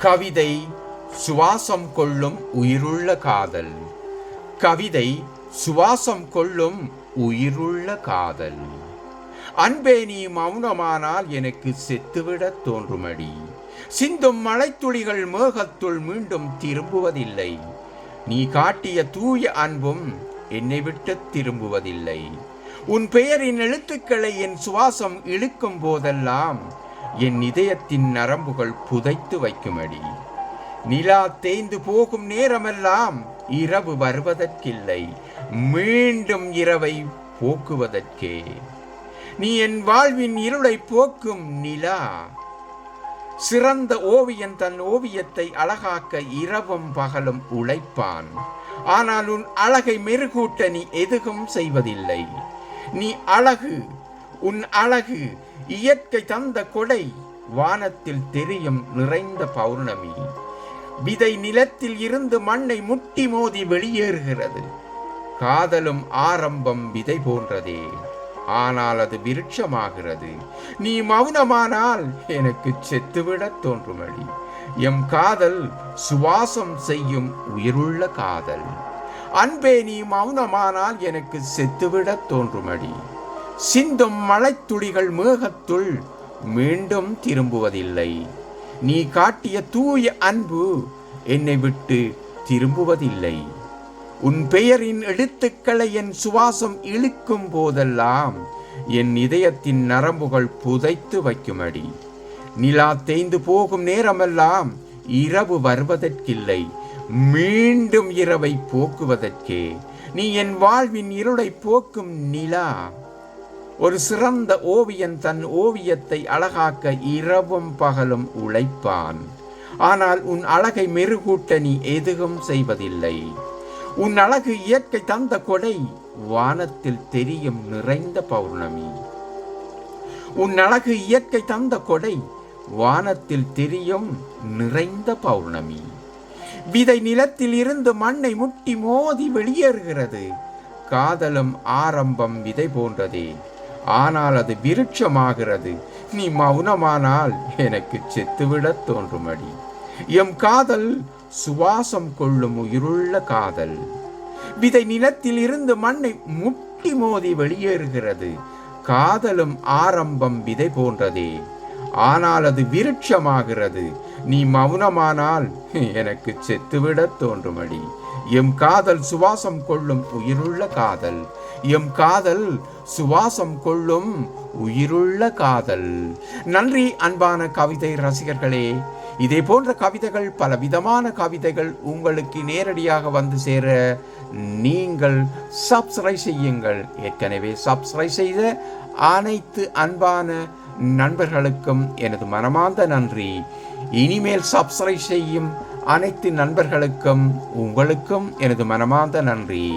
கவிதை சுவாசம் கொள்ளும் உயிருள்ள காதல். கவிதை சுவாசம் கொள்ளும் உயிருள்ள காதல். அன்பே நீ மௌனமானால் எனக்கு செத்துவிடத் தோன்றுமடி. சிந்தும் மழைத்துளிகள் மேகத்துள் மீண்டும் திரும்புவதில்லை. நீ காட்டிய தூய அன்பும் என்னை விட்டு திரும்புவதில்லை. உன் பெயரின் எழுத்துக்களை என் சுவாசம் இழுக்கும் போதெல்லாம் என் இதயத்தின் நரம்புகள் புதைத்து வைக்குமடி. நிலா தேய்ந்து போகும் நேரமெல்லாம் இரவு வருவதற்கில்லை. மீண்டும் இரவை போக்குவதற்கே. நீ என் வாழ்வின் இருளை போக்கும் நிலா. சிறந்த ஓவியன் தன் ஓவியத்தை அழகாக்க இரவும் பகலும் உழைப்பான். ஆனால் உன் அழகை மெருகூட்ட நீ எதுவும் செய்வதில்லை. நீ அழகு உன் அழகு இயற்கை தந்த கொடை வானத்தில் தெரியும் நிறைந்த பௌர்ணமி. விதை நிலத்தில் இருந்து மண்ணை முட்டி மோதி வெளியேறுகிறது. காதலும் ஆரம்பம் விதை போன்றதே. ஆனால் அது விருட்சமாகிறது. நீ மௌனமானால் எனக்கு செத்துவிடத் தோன்றுமடி. எம் காதல் சுவாசம் செய்யும் உயிருள்ள காதல். அன்பே நீ மௌனமானால் எனக்கு செத்துவிடத் தோன்றுமடி. சிந்தும் மழைத்துளிகள் மேகத்துள் மீண்டும் திரும்புவதில்லை. நீ காட்டிய தூய அன்பு என்னை விட்டு திரும்புவதில்லை. உன் பெயரின் எழுத்துக்களை என் சுவாசம் இழுக்கும் போதெல்லாம் என் இதயத்தின் நரம்புகள் புதைத்து வைக்குமடி. நிலா தேய்ந்து போகும் நேரமெல்லாம் இரவு வருவதற்கில்லை. மீண்டும் இரவை போக்குவதற்கே. நீ என் வாழ்வின் இருளை போக்கும் நிலா. ஒரு சிறந்த ஓவியன் தன் ஓவியத்தை அழகாக்க இரவும் பகலும் உழைப்பான். ஆனால் உன் அழகை மெருகூட்ட நீ எதுவும் செய்வதில்லை. உன் அழகு இயற்கை தந்த கொடை வானத்தில் தெரியும் நிறைந்த பௌர்ணமி. உன் அழகு இயற்கை தந்த கொடை வானத்தில் தெரியும் நிறைந்த பௌர்ணமி. விதை நிலத்தில் இருந்து மண்ணை முட்டி மோதி வெளியேறுகிறது. காதலும் ஆரம்பம் விதை போன்றதே. ஆனால் அது விருட்சமாகிறது. நீ மௌனமானால் எனக்கு செத்துவிடத் தோன்றுமடி. எம் காதல் சுவாசம் கொள்ளும் உயிருள்ள காதல். விதை நிலத்தில் இருந்து மண்ணை முட்டி மோதி வெளியேறுகிறது. காதலும் ஆரம்பம் விதை போன்றதே. ஆனால் அது விருட்சமாகிறது. நீ மௌனமானால் எனக்கு செத்துவிடத் தோன்றுமடி. எம் காதல் சுவாசம் கொள்ளும் உயிருள்ள காதல். எம் காதல் சுவாசம் கொள்ளும் உயிருள்ள காதல். நன்றி அன்பான கவிதை ரசிகர்களே. இதே போன்ற கவிதைகள் பல விதமான கவிதைகள் உங்களுக்கு நேரடியாக வந்து சேர நீங்கள் சப்ஸ்கிரைப் செய்யுங்கள். ஏற்கனவே சப்ஸ்கிரைப் செய்த அனைத்து அன்பான நண்பர்களுக்கும் எனது மனமார்ந்த நன்றி. இனிமேல் சப்ஸ்கிரைப் செய்யும் அனைத்து நண்பர்களுக்கும் உங்களுக்கும் எனது மனமார்ந்த நன்றி.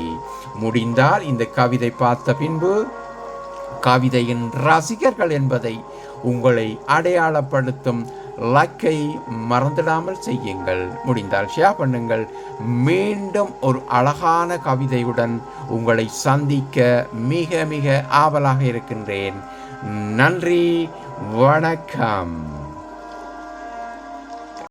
முடிந்தால் இந்த கவிதை பார்த்த பின்பு கவிதையின் ரசிகர்கள் என்பதை உங்களை அடையாளப்படுத்தும் லைக்கை மறந்துடாமல் செய்யுங்கள். முடிந்தால் ஷேர் பண்ணுங்கள். மீண்டும் ஒரு அழகான கவிதையுடன் உங்களை சந்திக்க மிக மிக ஆவலாக இருக்கின்றேன். நன்றி வணக்கம்.